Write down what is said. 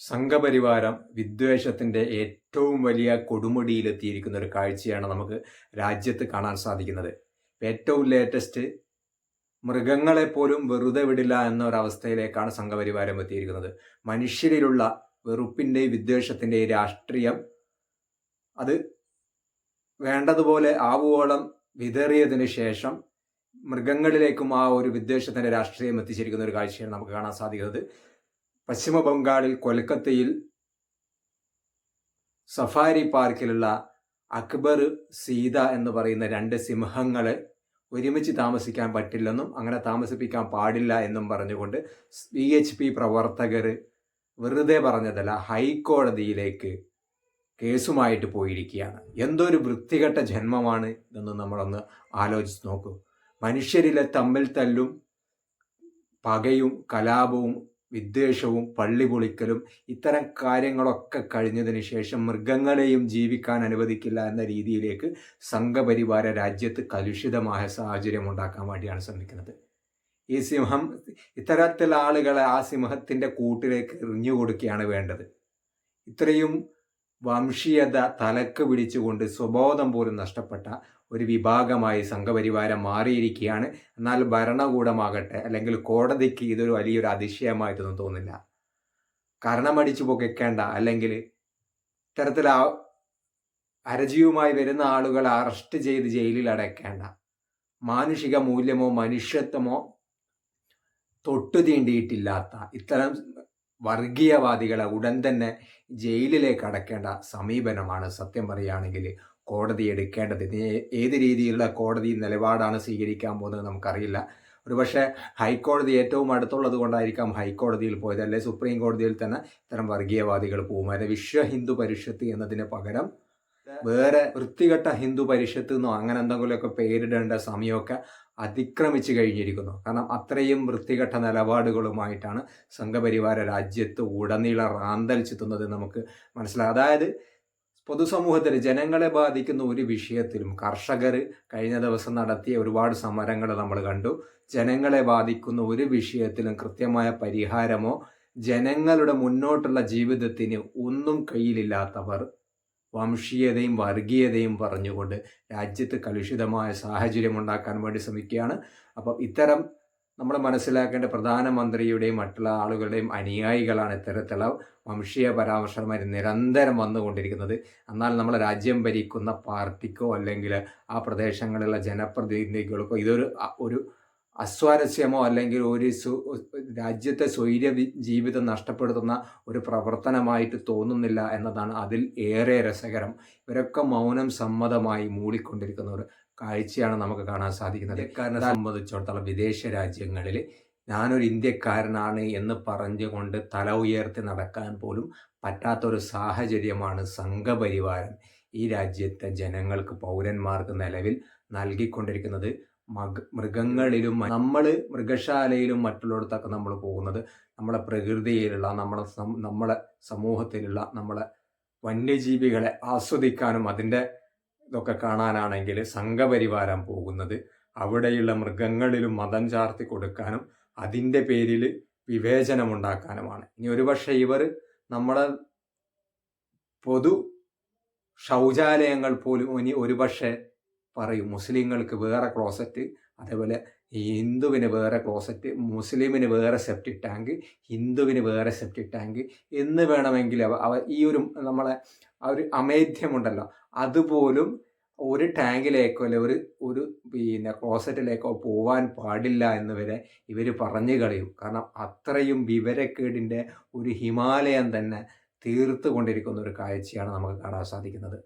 സംഘപരിവാരം വിദ്വേഷത്തിന്റെ ഏറ്റവും വലിയ കൊടുമുടിയിലെത്തിയിരിക്കുന്ന ഒരു കാഴ്ചയാണ് നമുക്ക് രാജ്യത്ത് കാണാൻ സാധിക്കുന്നത്. ഏറ്റവും ലേറ്റസ്റ്റ് മൃഗങ്ങളെ പോലും വെറുതെ വിടില്ല എന്നൊരവസ്ഥയിലേക്കാണ് സംഘപരിവാരം എത്തിയിരിക്കുന്നത്. മനുഷ്യരിലുള്ള വെറുപ്പിന്റെയും വിദ്വേഷത്തിന്റെയും രാഷ്ട്രീയം അത് വേണ്ടതുപോലെ ആവുവോളം വിതറിയതിന് ശേഷം മൃഗങ്ങളിലേക്കും ആ ഒരു വിദ്വേഷത്തിന്റെ രാഷ്ട്രീയം എത്തിച്ചിരിക്കുന്ന ഒരു കാഴ്ചയാണ് നമുക്ക് കാണാൻ സാധിക്കുന്നത്. പശ്ചിമ ബംഗാളിൽ കൊൽക്കത്തയിൽ സഫാരി പാർക്കിലുള്ള അക്ബർ സീത എന്ന് പറയുന്ന രണ്ട് സിംഹങ്ങളെ ഒരുമിച്ച് താമസിക്കാൻ പറ്റില്ലെന്നും അങ്ങനെ താമസിപ്പിക്കാൻ പാടില്ല എന്നും പറഞ്ഞുകൊണ്ട് വി എച്ച് പി പ്രവർത്തകർ വെറുതെ പറഞ്ഞതല്ല ഹൈക്കോടതിയിലേക്ക് കേസുമായിട്ട് പോയിരിക്കുകയാണ്. എന്തൊരു വൃത്തികെട്ട ജന്മമാണ് എന്ന് നമ്മളൊന്ന് ആലോചിച്ച് നോക്കൂ. മനുഷ്യരിലെ തമ്മിൽ തല്ലും പകയും കലാപവും വിദ്വേഷവും പള്ളി പൊളിക്കലും ഇത്തരം കാര്യങ്ങളൊക്കെ കഴിഞ്ഞതിന് ശേഷം മൃഗങ്ങളെയും ജീവിക്കാൻ അനുവദിക്കില്ല എന്ന രീതിയിലേക്ക് സംഘപരിവാര രാജ്യത്ത് കലുഷിതമായ സാഹചര്യം ഉണ്ടാക്കാൻ വേണ്ടിയാണ് ശ്രമിക്കുന്നത്. ഈ സിംഹം ഇത്തരത്തിലുള്ള ആളുകളെ ആ സിംഹത്തിന്റെ കൂട്ടിലേക്ക് എറിഞ്ഞു കൊടുക്കുകയാണ് വേണ്ടത്. ഇത്രയും വംശീയത തലക്ക് പിടിച്ചുകൊണ്ട് സ്വബോധം പോലും നഷ്ടപ്പെട്ട ഒരു വിഭാഗമായി സംഘപരിവാരം മാറിയിരിക്കുകയാണ്. എന്നാൽ ഭരണകൂടമാകട്ടെ അല്ലെങ്കിൽ കോടതിക്ക് ഇതൊരു വലിയൊരു അതിശയമായിട്ടൊന്നും തോന്നില്ല. കരണമടിച്ചു പൊക്കേണ്ട അല്ലെങ്കിൽ ഇത്തരത്തിൽ അരജിയുമായി വരുന്ന ആളുകളെ അറസ്റ്റ് ചെയ്ത് ജയിലിൽ അടയ്ക്കേണ്ട. മാനുഷിക മൂല്യമോ മനുഷ്യത്വമോ തൊട്ടു തീണ്ടിയിട്ടില്ലാത്ത ഇത്തരം വർഗീയവാദികളെ ഉടൻ തന്നെ ജയിലിലേക്ക് അടക്കേണ്ട സമീപനമാണ് സത്യം പറയുകയാണെങ്കിൽ കോടതി എടുക്കേണ്ടത്. ഏത് രീതിയിലുള്ള കോടതി നിലപാടാണ് സ്വീകരിക്കാൻ പോകുന്നത് നമുക്കറിയില്ല. ഒരുപക്ഷെ ഹൈക്കോടതി ഏറ്റവും അടുത്തുള്ളത് കൊണ്ടായിരിക്കാം ഹൈക്കോടതിയിൽ പോയത്. അല്ലെ സുപ്രീം കോടതിയിൽ തന്നെ ഇത്തരം വർഗീയവാദികൾ പോകും. അതായത് വിശ്വ ഹിന്ദു പരിഷത്ത് എന്നതിന് പകരം വേറെ വൃത്തികെട്ട ഹിന്ദു പരിഷത്ത് എന്നോ അങ്ങനെ എന്തെങ്കിലുമൊക്കെ പേരിടേണ്ട സമയമൊക്കെ അതിക്രമിച്ചു കഴിഞ്ഞിരിക്കുന്നു. കാരണം അത്രയും വൃത്തികെട്ട നിലപാടുകളുമായിട്ടാണ് സംഘപരിവാര രാജ്യത്ത് ഉടനീളം റാന്തൽ ചെത്തുന്നത് നമുക്ക് മനസ്സിലാകും അതായത് പൊതുസമൂഹത്തിൽ ജനങ്ങളെ ബാധിക്കുന്ന ഒരു വിഷയത്തിലും കർഷകർ കഴിഞ്ഞ ദിവസം നടത്തിയ ഒരുപാട് സമരങ്ങൾ നമ്മൾ കണ്ടു. ജനങ്ങളെ ബാധിക്കുന്ന ഒരു വിഷയത്തിലും കൃത്യമായ പരിഹാരമോ ജനങ്ങളുടെ മുന്നോട്ടുള്ള ജീവിതത്തിന് ഒന്നും കയ്യിലില്ലാത്തവർ വംശീയതയും വർഗീയതയും പറഞ്ഞുകൊണ്ട് രാജ്യത്ത് കലുഷിതമായ സാഹചര്യം ഉണ്ടാക്കാൻ വേണ്ടി ശ്രമിക്കുകയാണ്. അപ്പോൾ ഇത്തരം നമ്മൾ മനസ്സിലാക്കേണ്ട പ്രധാനമന്ത്രിയുടെയും മറ്റുള്ള ആളുകളുടെയും അനുയായികളാണ് ഇത്തരത്തിലുള്ള വംശീയ പരാമർശന്മാർ നിരന്തരം വന്നുകൊണ്ടിരിക്കുന്നത്. എന്നാൽ നമ്മൾ രാജ്യം ഭരിക്കുന്ന പാർട്ടിക്കോ അല്ലെങ്കിൽ ആ പ്രദേശങ്ങളിലുള്ള ജനപ്രതിനിധികൾക്കോ ഇതൊരു ഒരു അസ്വാരസ്യമോ അല്ലെങ്കിൽ ഒരു രാജ്യത്തെ സ്വൈര്യ ജീവിതം നഷ്ടപ്പെടുത്തുന്ന ഒരു പ്രവർത്തനമായിട്ട് തോന്നുന്നില്ല എന്നതാണ് അതിൽ ഏറെ രസകരം. ഇവരൊക്കെ മൗനം സമ്മതമായി മൂടിക്കൊണ്ടിരിക്കുന്ന ഒരു കാഴ്ചയാണ് നമുക്ക് കാണാൻ സാധിക്കുന്നത്. കാരണം സംബന്ധിച്ചിടത്തോളം വിദേശ രാജ്യങ്ങളിൽ ഞാനൊരു ഇന്ത്യക്കാരനാണ് എന്ന് പറഞ്ഞുകൊണ്ട് തല ഉയർത്തി നടക്കാൻ പോലും പറ്റാത്തൊരു സാഹചര്യമാണ് സംഘപരിവാരം ഈ രാജ്യത്തെ ജനങ്ങൾക്ക് പൗരന്മാർക്ക് നിലവിൽ നൽകിക്കൊണ്ടിരിക്കുന്നത്. മൃഗങ്ങളിലും നമ്മൾ മൃഗശാലയിലും മറ്റുള്ളിടത്തൊക്കെ നമ്മൾ പോകുന്നത് നമ്മളെ പ്രകൃതിയിലുള്ള നമ്മളെ നമ്മളെ സമൂഹത്തിലുള്ള നമ്മളെ വന്യജീവികളെ ആസ്വദിക്കാനും അതിന്റെ ഇതൊക്കെ കാണാനാണെങ്കിൽ സംഘപരിവാരം പോകുന്നത് അവിടെയുള്ള മൃഗങ്ങളിലും മതം ചാർത്തി കൊടുക്കാനും അതിന്റെ പേരിൽ വിവേചനമുണ്ടാക്കാനുമാണ്. ഇനി ഒരുപക്ഷെ ഇവർ നമ്മളെ പൊതു ശൗചാലയങ്ങൾ പോലും ഇനി ഒരുപക്ഷെ പറയും മുസ്ലിങ്ങൾക്ക് വേറെ ക്ലോസറ്റ് അതേപോലെ ഹിന്ദുവിന് വേറെ ക്ലോസറ്റ് മുസ്ലിമിന് വേറെ സെപ്റ്റിക് ടാങ്ക് ഹിന്ദുവിന് വേറെ സെപ്റ്റിക് ടാങ്ക് എന്ന് വേണമെങ്കിൽ അവ ഈ ഒരു നമ്മളെ ആ ഒരു അമേധ്യമുണ്ടല്ലോ അതുപോലും ഒരു ടാങ്കിലേക്കോ അല്ലെ ഒരു ഒരു പിന്നെ ക്ലോസറ്റിലേക്കോ പോവാൻ പാടില്ല എന്ന് വരെ ഇവർ പറഞ്ഞു കളയും. കാരണം അത്രയും വിവരക്കേടിന്റെ ഒരു ഹിമാലയം തന്നെ തീർത്തുകൊണ്ടിരിക്കുന്ന ഒരു കാഴ്ചയാണ് നമുക്ക് കാണാൻ സാധിക്കുന്നത്.